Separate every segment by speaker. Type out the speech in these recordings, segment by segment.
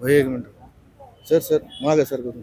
Speaker 1: हो एक minute sir sir मागे सर करून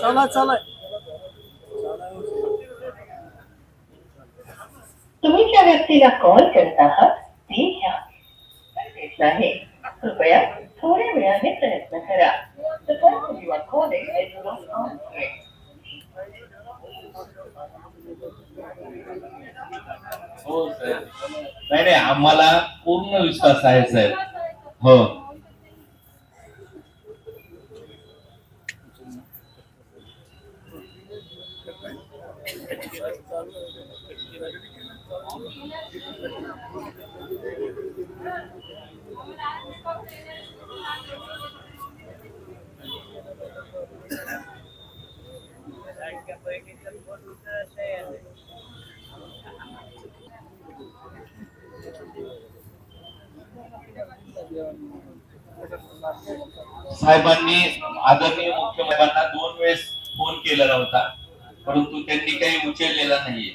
Speaker 2: चला चला.
Speaker 3: तुम्ही ज्या व्यक्तीला कॉल करत आहात ते ह्या आहे. कृपया थोड्या वेळाने प्रयत्न करा.
Speaker 4: हो नाही नाही आम्हाला पूर्ण विश्वास आहे साहेब. हो. साहेबांनी आदरणीय मुख्यमंत्र्यांना दोन वेळेस फ़ोन केलेला होता परंतु त्यांनी काही उचललेला नाहीये.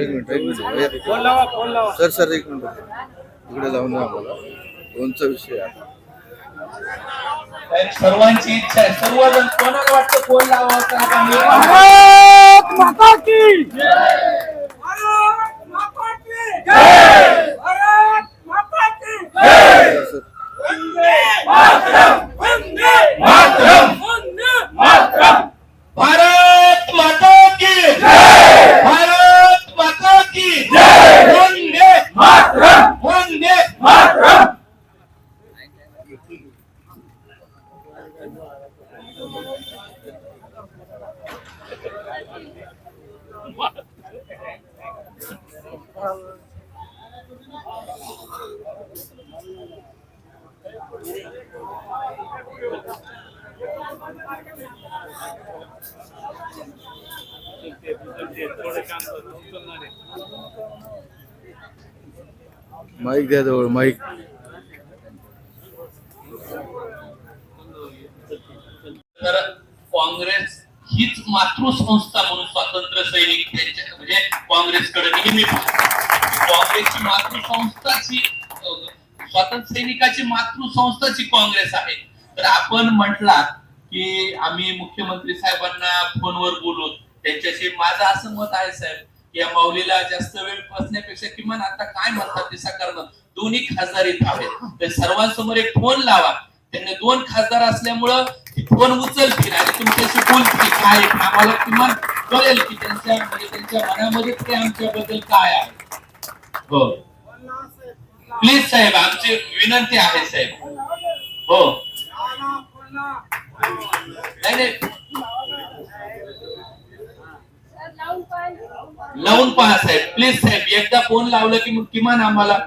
Speaker 1: एक मिनिट एक मिनिट.
Speaker 2: लावा लावा.
Speaker 1: सर सर एक मिनिट. इकडे जाऊन द्या आम्हाला. दोनचा विषय आहे
Speaker 4: साहेब, सर्वांची इच्छा आहे. सर्वजण कोणाला वाटतं फोन लावावं का आता मी-
Speaker 2: भारत माता की भारत माता की भारत माता की
Speaker 1: सर सर
Speaker 2: वंदे मातरम वंदे
Speaker 4: मातरम!
Speaker 2: वंदे
Speaker 4: मातरम! भारत माता की भारत माता की वंदे मातरम वंदे मातरम
Speaker 1: माईक द्या जवळ माईक
Speaker 4: तर काँग्रेस हीच मातृसंस्था म्हणून स्वातंत्र्य सैनिक त्यांच्या म्हणजे काँग्रेसकडे नेहमी काँग्रेसची मातृसंस्थाची स्वातंत्र्य सैनिकाची मातृसंस्थाची काँग्रेस आहे. तर आपण म्हटला की आम्ही मुख्यमंत्री साहेबांना फोनवर बोलू त्यांच्याशी माझं असं मत आहे साहेब या माऊलीला जास्त वेळ बसण्यापेक्षा किमान आता काय म्हणतात ते साकारणं दोन्ही खासदार इथं आहेत. तर सर्वांसमोर एक फोन लावा. त्यांनी दोन खासदार असल्यामुळं फोन उचलतील आणि तुमच्याशी बोलतील. काय आम्हाला किमान कळेल की त्यांच्या म्हणजे त्यांच्या मनामध्ये ते आमच्याबद्दल काय आहे. हो. प्लीज साहेब आमची विनंती आहे साहेब. हो. नाही नाही. लावून पहा साहेब प्लीज साहेब एकदा फोन लावलं की मग किमान आम्हाला.